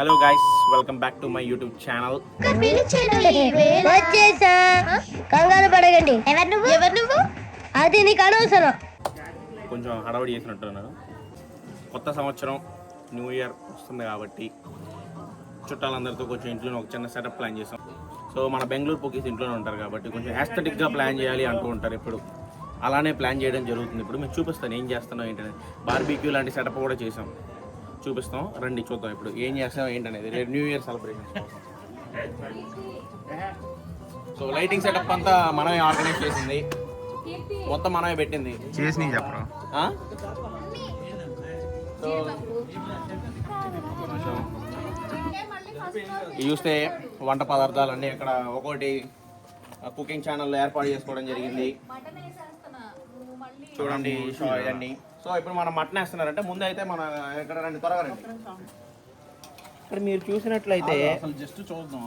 Hello guys welcome back to my YouTube channel వచ్చేసా. కంగారు పడగండి ఎవరు నువ్వు? ఎవరు నువ్వు? అది నీకు అనవసరం. కొంచెం హడావుడి చేసినట్టున్నాను. కొత్త సంవత్సరం న్యూ ఇయర్ వస్తుంది కాబట్టి చుట్టాలందరితో కొంచెం ఇంట్లో ఒక చిన్న సెటప్ ప్లాన్ చేసాం. సో మన బెంగళూరు పోకీస్ ఇంట్లోనే ఉంటారు కాబట్టి కొంచెం యాస్థెటిక్గా ప్లాన్ చేయాలి అంటూ ఉంటారు ఇప్పుడు అలానే ప్లాన్ చేయడం జరుగుతుంది. ఇప్పుడు మేము చూపిస్తాను ఏం చేస్తున్నాం ఏంటనేది. బార్బీక్యూ లాంటి సెటప్ కూడా చేసాం. చూపిస్తాం. రండి చూద్దాం ఇప్పుడు ఏం చేస్తాం ఏంటనేది. రేపు new year celebration so lighting setup అంతా మనమే ఆర్గనైజ్ చేసింది. మొత్తం మనమే పెట్టింది. చేసి నీ చెప్పరా ఆ? సో, చూస్తే వంట పదార్థాలు అన్నీ ఇక్కడ ఒక్కొక్కటి కుకింగ్ ఛానల్ ఏర్పాటు చేసుకోవడం జరిగింది. చూడండి షో ఇవన్నీ. సో ఇప్పుడు మనం మటన్ వేస్తున్నారంటే ముందు అయితే మన ఇక్కడ రండి త్వరగా రండి. ఇక్కడ మీరు చూసినట్లయితే జస్ట్ చూద్దాం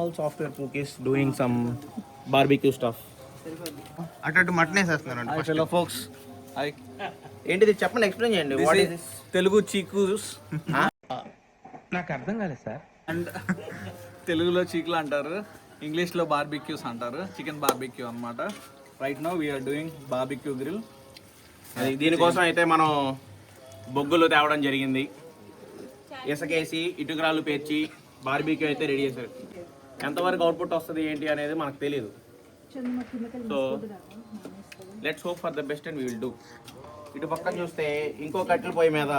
all software cookies doing some barbecue stuff అటు అటు మటన్ వేసేస్తున్నారండి హాయ్ ఫెలో ఫోక్స్ ఏంటిది? చెప్పండి ఎక్స్ప్లెయిన్ చేయండి. వాట్ ఇస్ దిస్ తెలుగు చీకూస్. అండ్ తెలుగులో చీకులు అంటారు ఇంగ్లీష్లో బార్బిక్యూస్ అంటారు చికెన్ బార్బిక్యూ అన్నమాట. Right no we are doing barbecue grill అది దీనికోసం అయితే మనం బొగ్గులు తేవడం జరిగింది. ఇసుకేసి ఇటుకరాలు పేర్చి బార్బీక్యూ అయితే రెడీ చేశారు. ఎంతవరకు అవుట్పుట్ వస్తుంది ఏంటి అనేది మనకు తెలియదు so let's hope for the best and will do ఇటు పక్కన చూస్తే ఇంకో కట్టెల పొయ్యి మీద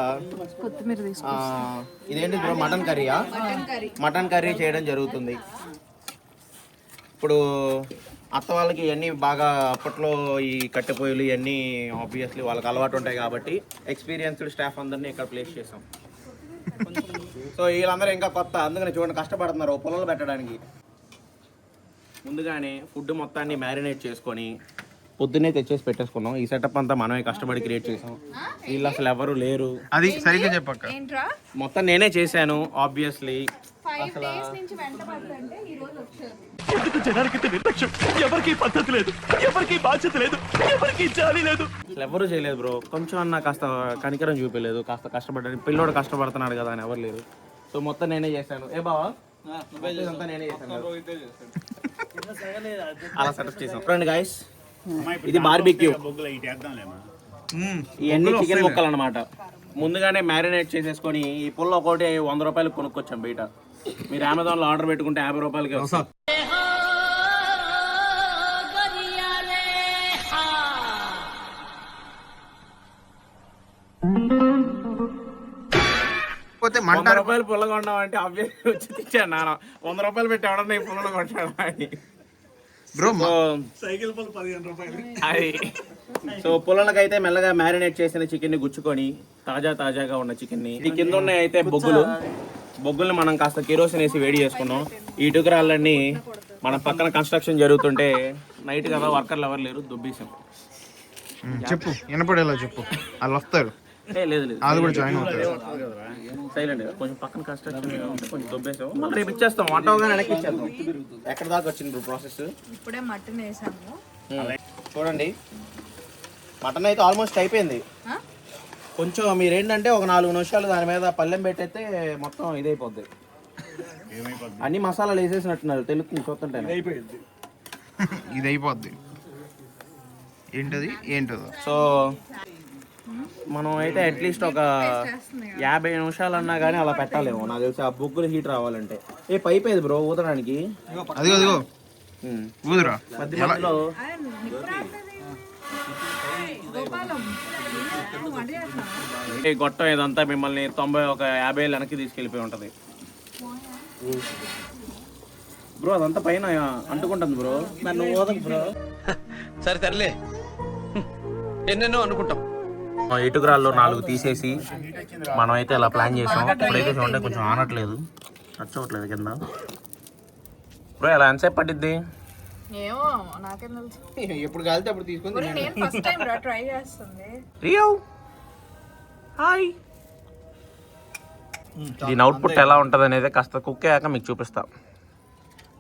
ఇదేంటి బ్రో మటన్ కర్రీయా మటన్ కర్రీ చేయడం జరుగుతుంది. ఇప్పుడు అత్త వాళ్ళకి ఇవన్నీ బాగా అప్పట్లో ఈ కట్టెపోయలు ఇవన్నీ ఆబ్వియస్లీ వాళ్ళకి అలవాటు ఉంటాయి కాబట్టి ఎక్స్పీరియన్స్డ్ స్టాఫ్ అందరినీ ఇక్కడ ప్లేస్ చేసాం సో వీళ్ళందరూ ఇంకా కొత్త అందుకని చూడండి కష్టపడుతున్నారు ఓ పొలంలో పెట్టడానికి. ముందుగానే ఫుడ్ మొత్తాన్ని మ్యారినేట్ చేసుకొని పొద్దున్నే తెచ్చేసి పెట్టేసుకున్నాం. ఈ సెటప్ అంతా మనమే కష్టపడి క్రియేట్ చేసాం. వీళ్ళు అసలు ఎవరు లేరు. అది సరిగ్గా చెప్పక్క ఏంట్రా? మొత్తం నేనే చేశాను ఆబ్వియస్లీ ఎందుకు జనానికి ఎవరికి పద్ధతి లేదు. ఎవరికి బాధ్యత లేదు. ఎవరికి జాలి లేదు. అసలు ఎవరు చేయలేదు బ్రో. కొంచెం అన్న కాస్త కనికరం చూపించలేదు. కాస్త కష్టపడ్డాను పిల్లోడు కష్టపడుతున్నాడు కదా అని ఎవరు లేరు. సో మొత్తం నేనే చేశాను. ఏ బావా? ఇదంతా నేనే చేశాను. అలా సెటప్ చేసాం. చూడండి గాయస్ ఇది బార్బిక్యూ ఇవన్నీ చికెన్ ముక్కలు అనమాట ముందుగానే మ్యారినేట్ చేసేసుకొని ఈ పుల్ల ఒకటి వంద రూపాయలు కొనుక్కొచ్చాం బయట. మీరు అమెజాన్లో ఆర్డర్ పెట్టుకుంటే యాభై రూపాయలకి పోతే మంట రూపాయలు పుల్ల కొన్నాం అంటే అబ్బాయి వచ్చి తెచ్చాను నాన్న. వంద రూపాయలు పెట్టి ఎవడన్నా ఈ పుల్లను కొంటాడు అని. బ్రో సో సైకిల్ పలు పదిహేను రూపాయలు. అది. సో పుల్లలకైతే మెల్లగా మ్యారినేట్ చేసిన చికెన్ని గుచ్చుకొని తాజా తాజాగా ఉన్న చికెన్ని ఈ కింద ఉన్నాయి అయితే బొగ్గులు. బొగ్గుల్ని మనం కాస్త కిరోసిన్ వేసి వేడి చేసుకున్నాం. ఈ ఇటుకరాళ్ళన్నీ మన పక్కన కన్స్ట్రక్షన్ జరుగుతుంటే నైట్ కదా వర్కర్లు ఎవరు లేరు దుబ్బేసాం చెప్పు వినపడేలా చెప్పు. వాళ్ళు వస్తారు. ఏ, లేదు లేదు. వాళ్ళు కూడా జాయిన్ అవుతారు. సైలెంట్ కొంచెం పక్కన కన్స్ట్రక్షన్ కొంచెం దుబ్బేసాం మళ్ళీ రేపు ఇచ్చేస్తాం వంట అవగానే వెనక్కి ఇచ్చేద్దాం. ఎక్కడ దాకా వచ్చింది ప్రాసెస్ ఇప్పుడే మటన్ వేసాము. చూడండి. మటన్ అయితే ఆల్మోస్ట్ అయిపోయింది? కొంచెం మీరు ఏంటంటే ఒక నాలుగు నిమిషాలు దాని మీద పల్లెం పెట్టయితే మొత్తం ఇదైపోద్ది. అన్ని మసాలాలు వేసేసినట్టున్నారు తెలుస్తుంది చూస్తుంటే అయిపోయింది ఇది అయిపోద్ది ఏంటది? ఏంటదో? సో మనం అయితే అట్లీస్ట్ ఒక యాభై నిమిషాలు అన్నా కానీ అలా పెట్టాలేమో. నాకు తెలిసి ఆ బుగ్గులు హీట్ రావాలంటే. ఏ పైప్ ఏది బ్రో ఊదడానికి? అదిగో అదిగో. ఊదురా. మధ్య మధ్యలో? ఈ గొట్టం ఇదంతా మిమ్మల్ని తొంభై ఒక యాభై ఏళ్ళు వెనక్కి తీసుకెళ్ళిపోయి ఉంటుంది. బ్రో అదంతా పైన అంటుకుంటుంది బ్రో. నన్ను ఓదకు బ్రో. సరే సర్లే. ఎన్నెన్నో అనుకుంటాం. ఇటుకురాల్లో నాలుగు తీసేసి మనం అయితే ఇలా ప్లాన్ చేసాం. ఇప్పుడైతే చూడండి కొంచెం ఆనట్లేదు. నచ్చవట్లేదు కింద. బ్రో ఎలా ఎంతసేపు పట్టిద్ది? ఏమో నాకేం తెలుసు. ఎప్పుడు కాలితే అప్పుడు తీసుకుని ఇప్పుడు నేను ఫస్ట్ టైం రా ట్రై చేస్తుంది. రియో. హాయ్. దీని అవుట్పుట్ ఎలా ఉంటుంది అనేది కాస్త కుక్ అయ్యాక మీకు చూపిస్తా.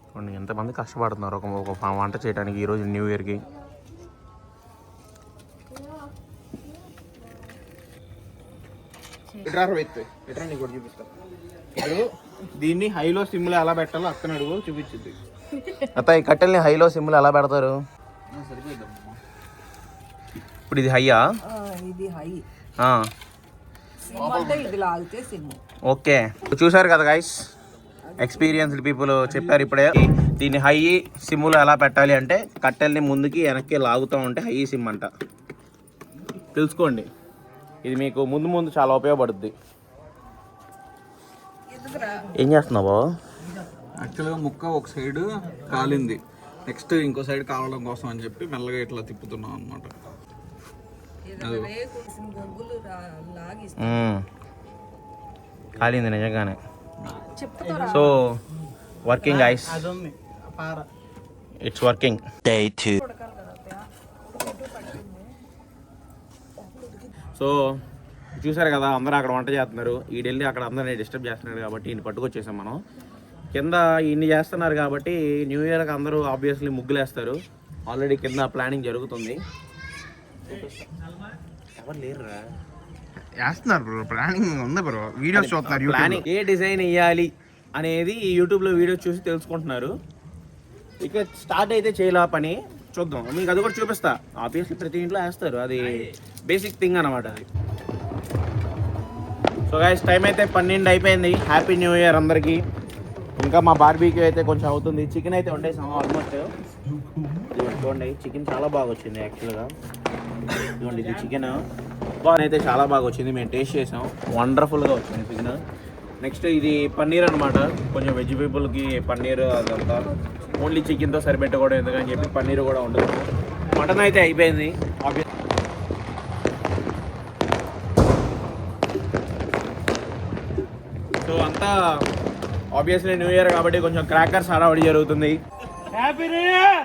చూడండి ఎంతమంది కష్టపడుతున్నారు. ఒక ఒక వంట చేయడానికి ఈరోజు న్యూ ఇయర్కి ఇట్రా ఎత్తు ఇట్రా నీకు కూడా చూపిస్తా. ఇప్పుడు దీన్ని హైలో సిమ్లో ఎలా పెట్టాలో అక్కన అడుగు చూపించింది అత్త ఈ కట్టెల్ని హైలో సిమ్లో ఎలా పెడతారు? ఇప్పుడు ఇది హైయా? ఇది హై. ఇది లాగితే సిమ్. ఓకే. చూసారు కదా గైస్ ఎక్స్పీరియన్స్డ్ పీపుల్ చెప్పారు ఇప్పుడే. దీన్ని హై సిమ్లో ఎలా పెట్టాలి అంటే కట్టెల్ని ముందుకి వెనక్కి లాగుతూ ఉంటే హై సిమ్ అంట. తెలుసుకోండి. ఇది మీకు ముందు ముందు చాలా ఉపయోగపడుద్ది. ఏం చేస్తున్నావు? యాక్చువల్గా ముక్క ఒక సైడ్ కాలింది. నెక్స్ట్ ఇంకో సైడ్ కావడం కోసం అని చెప్పి మెల్లగా ఇట్లా తిప్పుతున్నాం అనమాట. కాలింది నిజంగానే. So working ice it's working Day two. So చూసారు కదా అందరూ అక్కడ వంట చేస్తున్నారు. ఈడెళ్ళి అక్కడ అందరినీ డిస్టర్బ్ చేస్తున్నారు కాబట్టి ఈయన పట్టుకొచ్చేసాం మనం. కింద ఇన్ని చేస్తున్నారు కాబట్టి న్యూ ఇయర్కి అందరూ ఆబ్వియస్లీ ముగ్గులు వేస్తారు ఆల్రెడీ కింద ప్లానింగ్ జరుగుతుంది. ఎవరు లేరురా? వేస్తున్నారు బ్రో ప్లానింగ్ ఉంది బ్రో వీడియోస్ చూస్తున్నారు ప్లానింగ్ ఏ డిజైన్ వేయాలి అనేది ఈ యూట్యూబ్లో వీడియో చూసి తెలుసుకుంటున్నారు. ఇక స్టార్ట్ అయితే చేయలే పని. చూద్దాం. మీకు అది కూడా చూపిస్తా. ఆబ్వియస్లీ ప్రతి ఇంట్లో వేస్తారు. అది బేసిక్ థింగ్ అనమాట అది. సో గైస్ టైం అయితే పన్నెండు అయిపోయింది. హ్యాపీ న్యూ ఇయర్ అందరికీ. ఇంకా మా బార్బీకి అయితే కొంచెం అవుతుంది. చికెన్ అయితే వండేసాము ఆల్మోస్ట్ చూడండి చికెన్ చాలా బాగా వచ్చింది యాక్చువల్గా ఇదిగోండి ఇది చికెన్ బాగా అయితే చాలా బాగా వచ్చింది. మేము టేస్ట్ చేసాం. వండర్ఫుల్గా వచ్చింది చికెన్ నెక్స్ట్ ఇది పన్నీర్ అనమాట కొంచెం వెజ్ పీపుల్కి పన్నీర్ అదంతా. ఓన్లీ చికెన్తో సరిపెట్టకూడదు ఎందుకని చెప్పి పన్నీర్ కూడా ఉండదు మటన్ అయితే అయిపోయింది. సో అంతా ఆబ్వియస్లీ న్యూ ఇయర్ కాబట్టి కొంచెం క్రాకర్స్ హడావడి జరుగుతుంది. Happy new year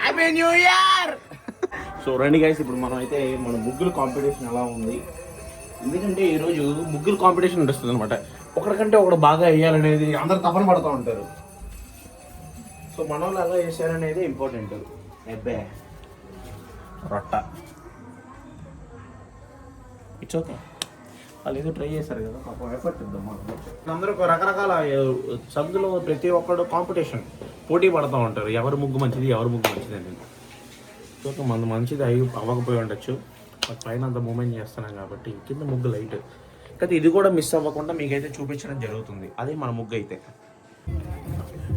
happy new year so రండి గైస్ ఇప్పుడు మనం అయితే మన ముగ్గులు కాంపిటీషన్ ఎలా ఉంది? ఎందుకంటే ఈరోజు ముగ్గులు కాంపిటీషన్ నడుస్తుంది అనమాట ఒకరికంటే ఒకడు బాగా వేయాలనేది అందరు తపన పడుతూ ఉంటారు. సో మన వాళ్ళు ఎలా చేశారనేది ఇంపార్టెంట్ ఎబ్బే రొట్ట. ఇట్స్ ఓకే వాళ్ళు ఏదో ట్రై చేశారు కదా పాపం ఎఫర్ట్ ఇద్దాం అందరూ రకరకాల సందులో ప్రతి ఒక్కడు కాంపిటీషన్ పోటీ పడుతూ ఉంటారు. ఎవరు ముగ్గు మంచిది ఎవరు ముగ్గు మంచిది అని. సో మన మంచిది అయ్యి అవ్వకపోయి ఉండొచ్చు. పైన అంత మూమెంట్ చేస్తున్నాం కాబట్టి కింద ముగ్గు లైట్ అయితే ఇది కూడా మిస్ అవ్వకుండా మీకైతే చూపించడం జరుగుతుంది. అదే మన ముగ్గు అయితే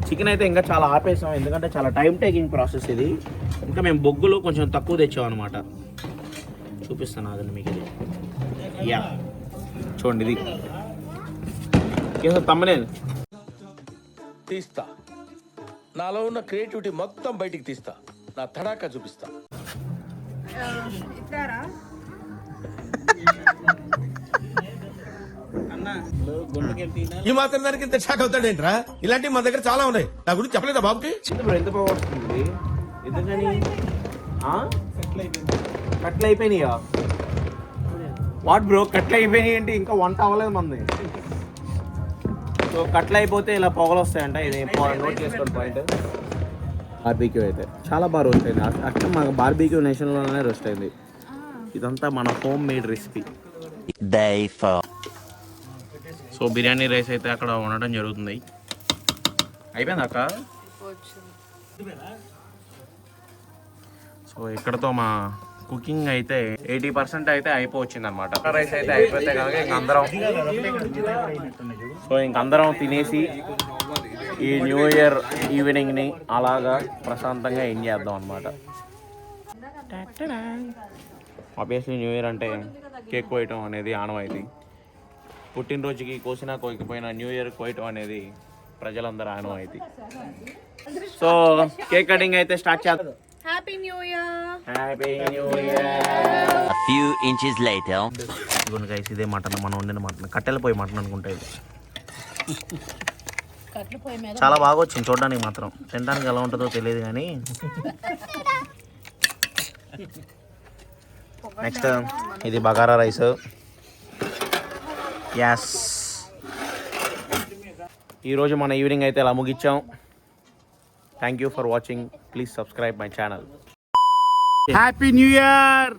చికెన్ అయితే ఇంకా చాలా ఆపేసాం. ఎందుకంటే చాలా టైం టేకింగ్ ప్రాసెస్ ఇది. ఇంకా మేము బొగ్గులు కొంచెం తక్కువ తెచ్చాం అనమాట చూపిస్తాను అదండి మీకు ఇది. యా చూడండి ఇది. తమ్మనే తీస్తా. నాలో ఉన్న క్రియేటివిటీ మొత్తం బయటికి తీస్తా. నా తడాకా చూపిస్తా. ఈ మాత్రం దానికి ఇంత షాక్ అవుతాడేంట్రా? ఇలాంటివి మన దగ్గర చాలా ఉన్నాయి. నా గురించి చెప్పలేదా బాబుకి? ఇప్పుడు ఎంత బాగా వస్తుంది? ఎందుకని? కట్లు అయిపోయినాయా? వాట్ బ్రో కట్లు అయిపోయినాయి ఏంటి? ఇంకా వంట అవ్వలేదు మంది. సో కట్లు అయిపోతే ఇలా పొగలు వస్తాయంట. ఇది నోట్ చేసుకోండి పాయింట్ బార్బీక్యూ అయితే. చాలా బాగా రోస్ట్ అయింది. అక్కడ మాకు బార్బీక్యూ నేషన్లోనే రోస్ట్ అయింది. ఇదంతా మన home made recipe. So biryani rice అయితే అక్కడ ఉండడం జరుగుతుంది. అయిపోయింది అక్క? సో ఇక్కడతో మా కుకింగ్ అయితే ఎయిటీ పర్సెంట్ అయితే అయిపోవచ్చింది అనమాట రైస్ అయితే అయిపోతే కనుక ఇంక అందరం సో ఇంక అందరం తినేసి ఈ న్యూ ఇయర్ ఈవినింగ్ని అలాగా ప్రశాంతంగా ఎంజాయ్ చేద్దాం అనమాట ఆబ్వియస్లీ న్యూ ఇయర్ అంటే కేక్ కోయటం అనేది ఆనవాయితీ. పుట్టినరోజుకి కోసినా కోయకపోయినా న్యూ ఇయర్ కోయటం అనేది ప్రజలందరూ ఆనవాయితీ. సో కేక్ కటింగ్ అయితే స్టార్ట్ చేద్దాం. Happy new year happy new year A few inches later. ఇదిగోండి గైస్ ఇదే మటన్ మనం వండిన మటన్. కట్టెల పోయి మటన్ అనుకుంటా ఇది. చాలా బాగా వచ్చింది చూడడానికి మాత్రం. తినడానికి ఎలా ఉంటుందో తెలియదు కానీ. నెక్స్ట్ ఇది బగారా రైస్. యాస్ ఈరోజు మన ఈవినింగ్ అయితే ఇలా ముగించాం thank you for watching please subscribe my channel happy new year